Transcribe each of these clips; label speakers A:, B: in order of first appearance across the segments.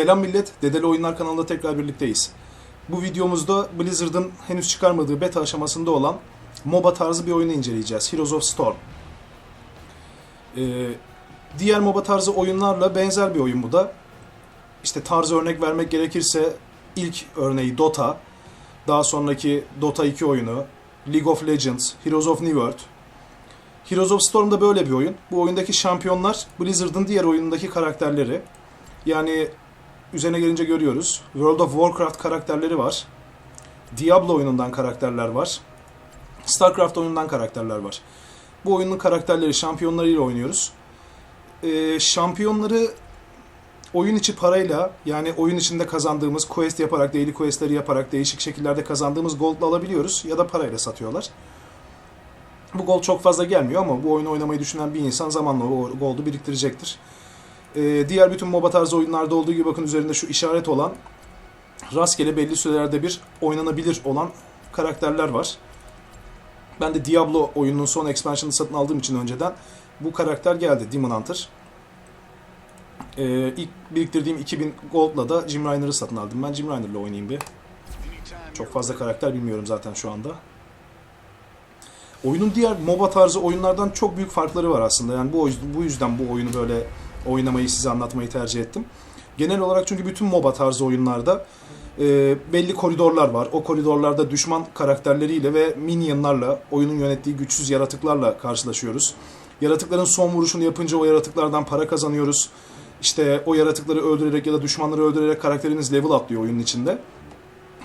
A: Selam millet, Dedeli Oyunlar kanalında tekrar birlikteyiz. Bu videomuzda Blizzard'ın henüz çıkarmadığı beta aşamasında olan MOBA tarzı bir oyunu inceleyeceğiz. Heroes of Storm. Ee, diğer MOBA tarzı oyunlarla benzer bir oyun bu da. İşte tarzı örnek vermek gerekirse ilk örneği Dota, daha sonraki Dota 2 oyunu, League of Legends, Heroes of New World. Heroes of Storm da böyle bir oyun. Bu oyundaki şampiyonlar Blizzard'ın diğer oyunundaki karakterleri. Yani üzerine gelince görüyoruz. World of Warcraft karakterleri var. Diablo oyunundan karakterler var. StarCraft oyunundan karakterler var. Bu oyunun karakterleri şampiyonlarıyla oynuyoruz. Ee, şampiyonları oyun içi parayla yani oyun içinde kazandığımız quest yaparak, daily questleri yaparak değişik şekillerde kazandığımız gold'la alabiliyoruz ya da parayla satıyorlar. Bu gold çok fazla gelmiyor ama bu oyunu oynamayı düşünen bir insan zamanla o gold'u biriktirecektir. Ee, diğer bütün MOBA tarzı oyunlarda olduğu gibi bakın üzerinde şu işaret olan rastgele belli sürelerde bir oynanabilir olan karakterler var. Ben de Diablo oyununun son expansion'ını satın aldığım için önceden bu karakter geldi Demon Hunter. Ee, ilk biriktirdiğim 2000 Gold'la da Jim Reiner'ı satın aldım. Ben Jim Reiner'la oynayayım bir. Çok fazla karakter bilmiyorum zaten şu anda. Oyunun diğer MOBA tarzı oyunlardan çok büyük farkları var aslında. Yani bu bu yüzden bu oyunu böyle oynamayı size anlatmayı tercih ettim. Genel olarak çünkü bütün MOBA tarzı oyunlarda e, belli koridorlar var. O koridorlarda düşman karakterleriyle ve minyonlarla, oyunun yönettiği güçsüz yaratıklarla karşılaşıyoruz. Yaratıkların son vuruşunu yapınca o yaratıklardan para kazanıyoruz. İşte o yaratıkları öldürerek ya da düşmanları öldürerek karakterimiz level atlıyor oyunun içinde.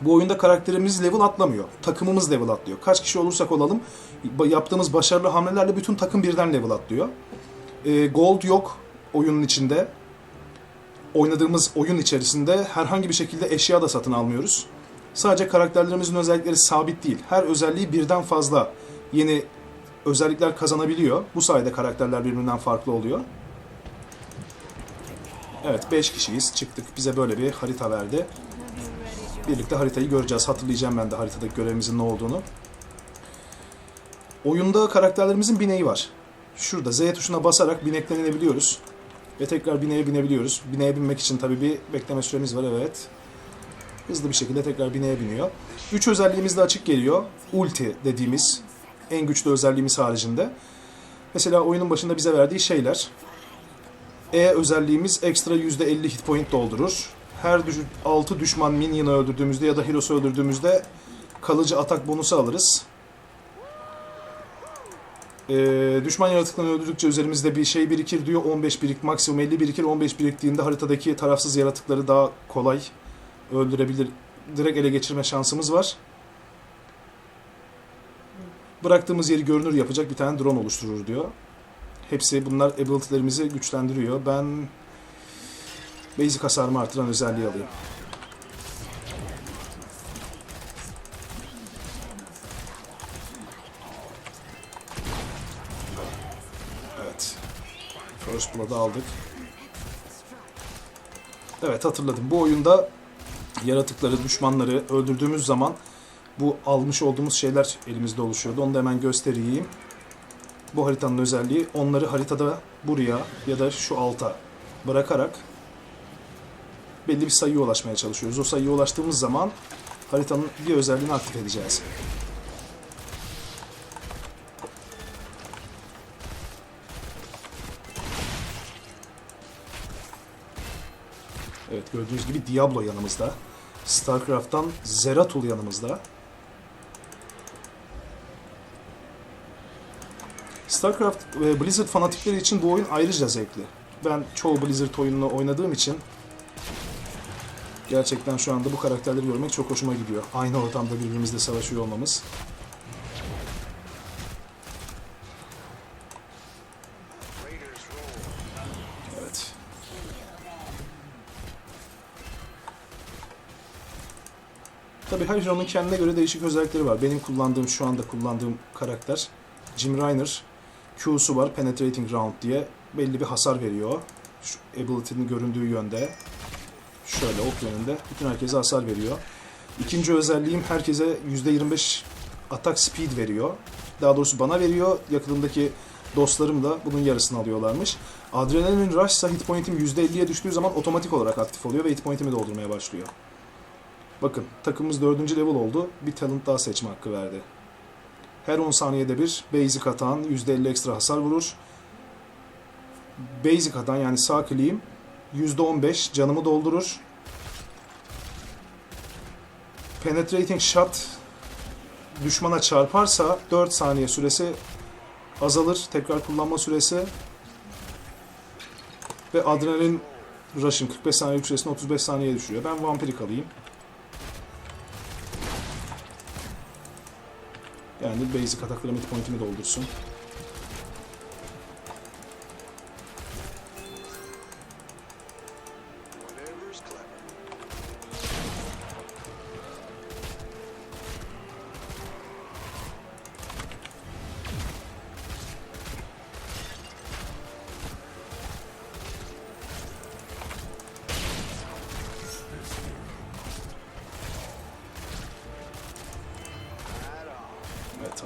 A: Bu oyunda karakterimiz level atlamıyor. Takımımız level atlıyor. Kaç kişi olursak olalım yaptığımız başarılı hamlelerle bütün takım birden level atlıyor. E, gold yok oyunun içinde. Oynadığımız oyun içerisinde herhangi bir şekilde eşya da satın almıyoruz. Sadece karakterlerimizin özellikleri sabit değil. Her özelliği birden fazla yeni özellikler kazanabiliyor. Bu sayede karakterler birbirinden farklı oluyor. Evet 5 kişiyiz. Çıktık. Bize böyle bir harita verdi. Birlikte haritayı göreceğiz. Hatırlayacağım ben de haritadaki görevimizin ne olduğunu. Oyunda karakterlerimizin bineği var. Şurada Z tuşuna basarak binekten inebiliyoruz. Ve tekrar bineğe binebiliyoruz. Bineğe binmek için tabii bir bekleme süremiz var evet. Hızlı bir şekilde tekrar bineğe biniyor. Üç özelliğimiz de açık geliyor. Ulti dediğimiz en güçlü özelliğimiz haricinde. Mesela oyunun başında bize verdiği şeyler. E özelliğimiz ekstra %50 hit point doldurur. Her 6 düşman minyonu öldürdüğümüzde ya da hero'su öldürdüğümüzde kalıcı atak bonusu alırız. Ee, düşman yaratıklarını öldürdükçe üzerimizde bir şey birikir diyor. 15 birik, maksimum 50 birikir. 15 biriktiğinde haritadaki tarafsız yaratıkları daha kolay öldürebilir. Direkt ele geçirme şansımız var. Bıraktığımız yeri görünür yapacak bir tane drone oluşturur diyor. Hepsi bunlar ability'lerimizi güçlendiriyor. Ben basic hasarımı artıran özelliği alayım. First Blood'ı aldık. Evet hatırladım. Bu oyunda yaratıkları, düşmanları öldürdüğümüz zaman bu almış olduğumuz şeyler elimizde oluşuyordu. Onu da hemen göstereyim. Bu haritanın özelliği onları haritada buraya ya da şu alta bırakarak belli bir sayıya ulaşmaya çalışıyoruz. O sayıya ulaştığımız zaman haritanın bir özelliğini aktif edeceğiz. Gördüğünüz gibi Diablo yanımızda. StarCraft'tan Zeratul yanımızda. StarCraft ve Blizzard fanatikleri için bu oyun ayrıca zevkli. Ben çoğu Blizzard oyununu oynadığım için gerçekten şu anda bu karakterleri görmek çok hoşuma gidiyor. Aynı ortamda birbirimizle savaşıyor olmamız. Tabii her hero'nun kendine göre değişik özellikleri var. Benim kullandığım, şu anda kullandığım karakter Jim Reiner. Q'su var, Penetrating Round diye. Belli bir hasar veriyor. Şu ability'nin göründüğü yönde. Şöyle ok yönünde. Bütün herkese hasar veriyor. İkinci özelliğim herkese %25 atak speed veriyor. Daha doğrusu bana veriyor. Yakınımdaki Dostlarım da bunun yarısını alıyorlarmış. Adrenalin Rush ise hit point'im %50'ye düştüğü zaman otomatik olarak aktif oluyor ve hit point'imi doldurmaya başlıyor. Bakın takımımız 4. level oldu. Bir talent daha seçme hakkı verdi. Her 10 saniyede bir basic atan %50 ekstra hasar vurur. Basic atan yani sağ kliğim %15 canımı doldurur. Penetrating shot düşmana çarparsa 4 saniye süresi azalır. Tekrar kullanma süresi. Ve adrenalin rush'ın 45 saniye süresini 35 saniyeye düşürüyor. Ben vampirik alayım. Yani basic ataklarım hit point'imi doldursun.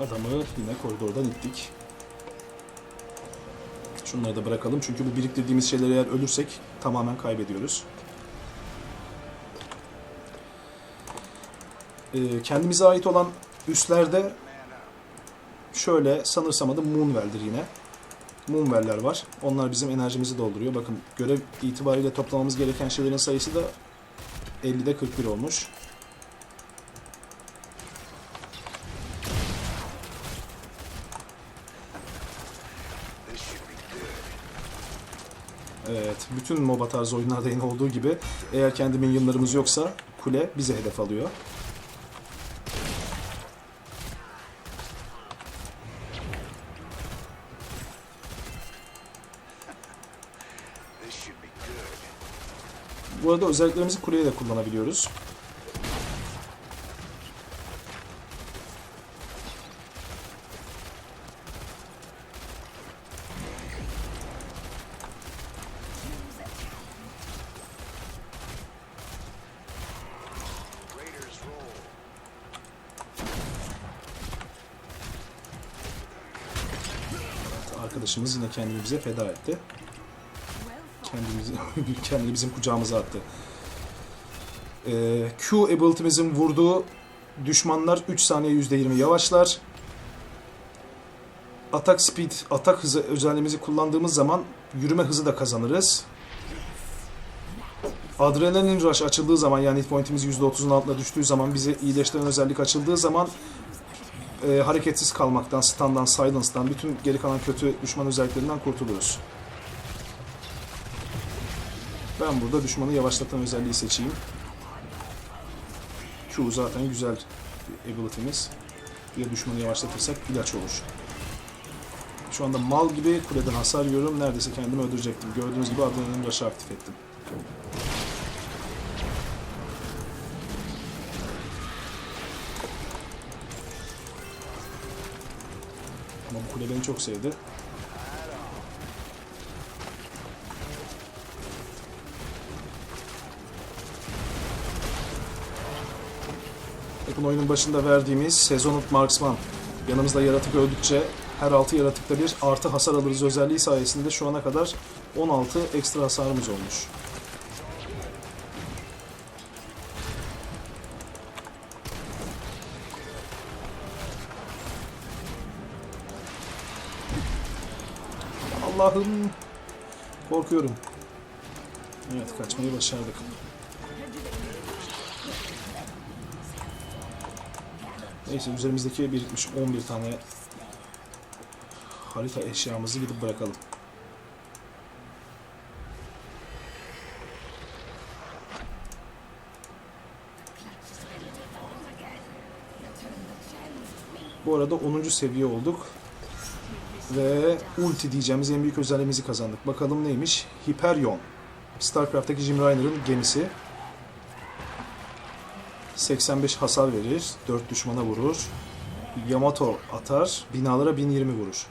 A: Adamı yine koridordan ittik. Şunları da bırakalım çünkü bu biriktirdiğimiz şeyleri eğer ölürsek tamamen kaybediyoruz. Ee, kendimize ait olan
B: up.
A: şöyle sanırsam adı Moonwell'dir yine. Moonwell'ler var. Onlar bizim enerjimizi dolduruyor. Bakın görev itibariyle toplamamız gereken şeylerin sayısı da 50'de 41 olmuş. Evet, bütün MOBA tarzı oyunlarda yine olduğu gibi eğer kendi minyonlarımız yoksa kule bize hedef alıyor. Bu arada özelliklerimizi kuleye de kullanabiliyoruz. Arkadaşımız yine kendini bize feda etti. Kendimizi, kendini bizim kucağımıza attı. Ee, Q ability'mizin vurduğu düşmanlar 3 saniye %20 yavaşlar. Atak speed, atak hızı özelliğimizi kullandığımız zaman yürüme hızı da kazanırız. Adrenalin rush açıldığı zaman yani hit point'imiz %30'un altına düştüğü zaman bize iyileştiren özellik açıldığı zaman e, hareketsiz kalmaktan, stun'dan, silence'dan, bütün geri kalan kötü düşman özelliklerinden kurtuluruz. Ben burada düşmanı yavaşlatan özelliği seçeyim. Q zaten güzel bir ability'miz. Bir düşmanı yavaşlatırsak ilaç olur. Şu anda mal gibi kuleden hasar yiyorum. Neredeyse kendimi öldürecektim. Gördüğünüz gibi adrenalin rush'ı aktif ettim. Kule beni çok sevdi. Bakın oyunun başında verdiğimiz Sezonut Marksman. Yanımızda yaratık öldükçe her 6 yaratıkta bir artı hasar alırız özelliği sayesinde şu ana kadar 16 ekstra hasarımız olmuş. Allah'ım korkuyorum. Evet kaçmayı başardık. Neyse üzerimizdeki birikmiş 11 tane harita eşyamızı gidip bırakalım. Bu arada 10. seviye olduk. Ve ulti diyeceğimiz en büyük özelliğimizi kazandık. Bakalım neymiş? Hyperion. StarCraft'taki Jim Rainer'ın gemisi. 85 hasar verir, 4 düşmana vurur. Yamato atar, binalara 1020 vurur.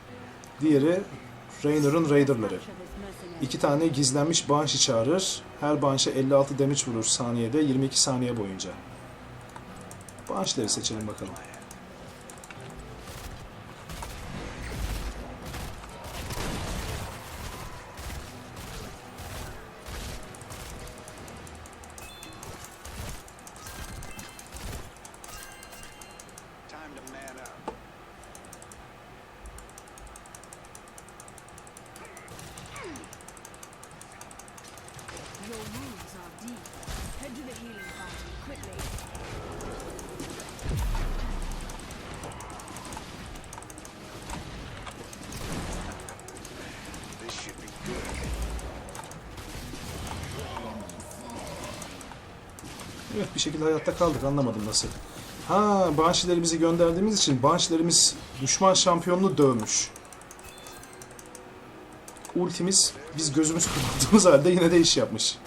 A: Diğeri Rainer'ın Raider'ları. İki tane gizlenmiş Banshee çağırır. Her Banshee 56 damage vurur saniyede 22 saniye boyunca. Banshee'leri seçelim bakalım. Evet bir şekilde hayatta kaldık anlamadım nasıl. Ha Banshee'lerimizi gönderdiğimiz için Banshee'lerimiz düşman şampiyonunu dövmüş. Ultimiz biz gözümüz kapattığımız halde yine de iş yapmış.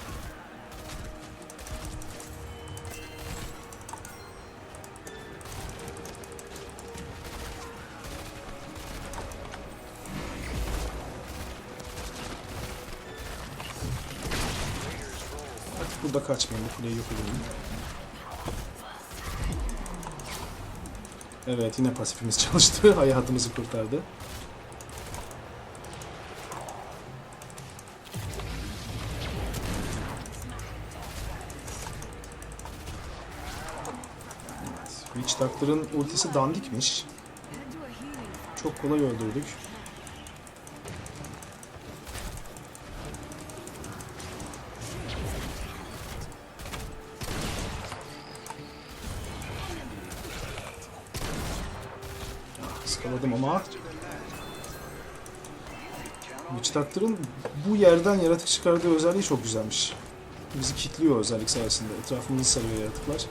A: Kaçmayayım. Bu kuleyi yok edelim. Evet yine pasifimiz çalıştı. Hayatımızı kurtardı. Witch Doctor'ın ultisi dandikmiş. Çok kolay öldürdük. Iskaladım ama Witch Doctor'ın bu yerden yaratık çıkardığı özelliği çok güzelmiş. Bizi kilitliyor özellik sayesinde. Etrafımızı sarıyor yaratıklar.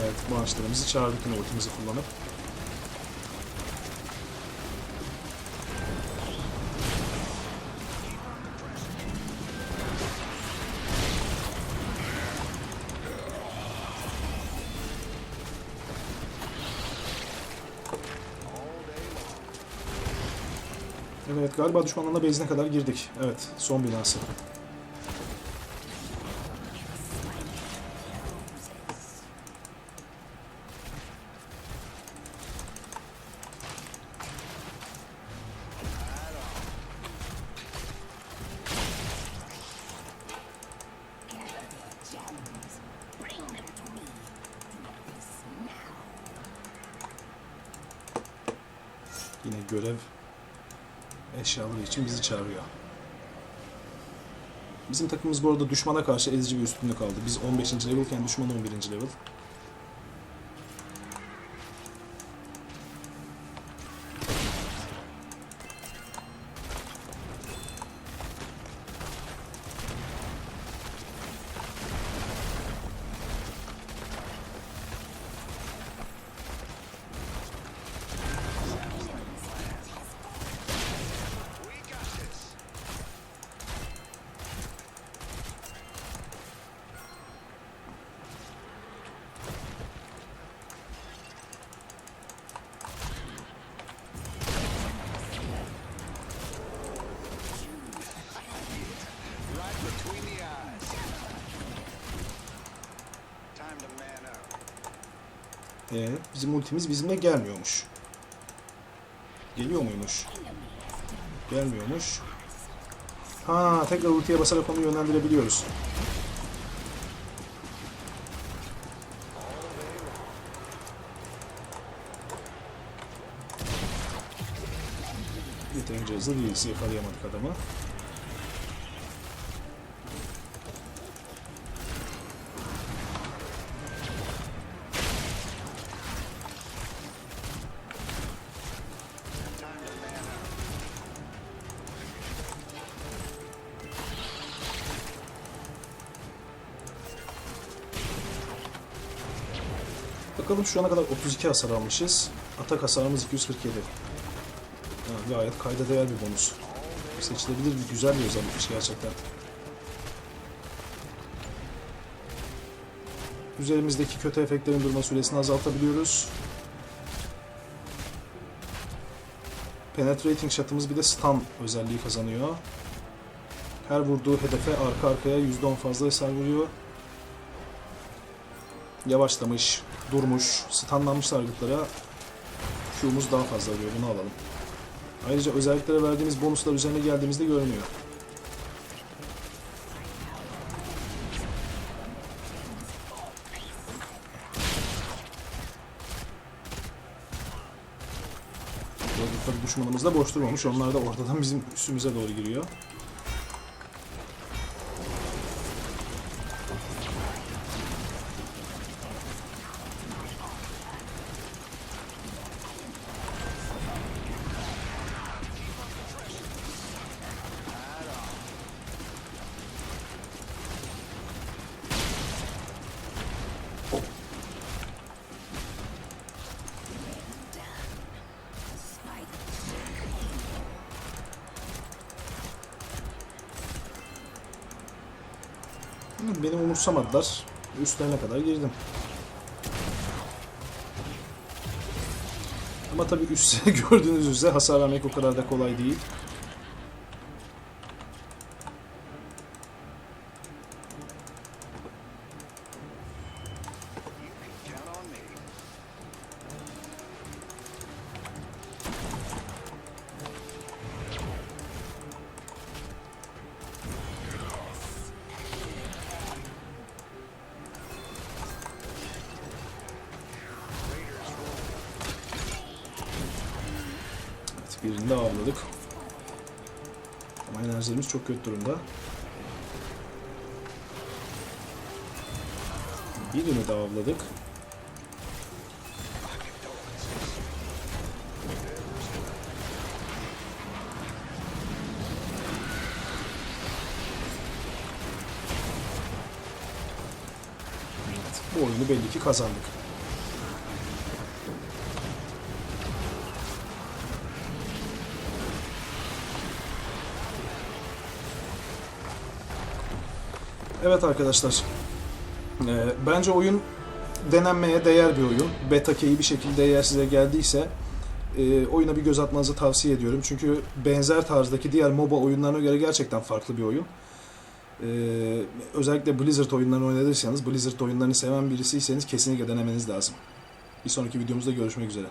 A: Evet, maaşlarımızı çağırdık yine ultimizi kullanıp. Evet galiba düşmanın da base'ine kadar girdik. Evet son binası. Yine görev eşyaları için bizi çağırıyor. Bizim takımımız bu arada düşmana karşı ezici bir üstünlük aldı. Biz 15. levelken düşman 11. level.
B: Up.
A: Ee, bizim ultimiz bizimle gelmiyormuş. Geliyor muymuş? Gelmiyormuş. Ha, tekrar ultiye basarak onu yönlendirebiliyoruz. Yeterince hızlı değiliz, yakalayamadık adamı. Bakalım şu ana kadar 32 hasar almışız. Atak hasarımız 247. Ha, gayet kayda değer bir bonus. Seçilebilir bir güzel bir özellikmiş gerçekten. Üzerimizdeki kötü efektlerin durma süresini azaltabiliyoruz. Penetrating shot'ımız bir de stun özelliği kazanıyor. Her vurduğu hedefe arka arkaya %10 fazla hasar vuruyor. Yavaşlamış, durmuş, stunlanmış targetlara Q'muz daha fazla vuruyor. Bunu alalım. Ayrıca özelliklere verdiğimiz bonuslar üzerine geldiğimizde görünüyor. Gördükleri düşmanımız da boş durmamış. Onlar da ortadan bizim üstümüze doğru giriyor. Beni umursamadılar. Üstlerine kadar girdim. Ama tabii üstte gördüğünüz üzere hasar vermek o kadar da kolay değil. Enerjilerimiz çok kötü durumda. Birini de avladık. Bu oyunu belli ki kazandık. Evet arkadaşlar. Ee, bence oyun denenmeye değer bir oyun. Beta key'i bir şekilde eğer size geldiyse e, oyuna bir göz atmanızı tavsiye ediyorum. Çünkü benzer tarzdaki diğer MOBA oyunlarına göre gerçekten farklı bir oyun. Ee, özellikle Blizzard oyunlarını oynadıysanız, Blizzard oyunlarını seven birisiyseniz kesinlikle denemeniz lazım. Bir sonraki videomuzda görüşmek üzere.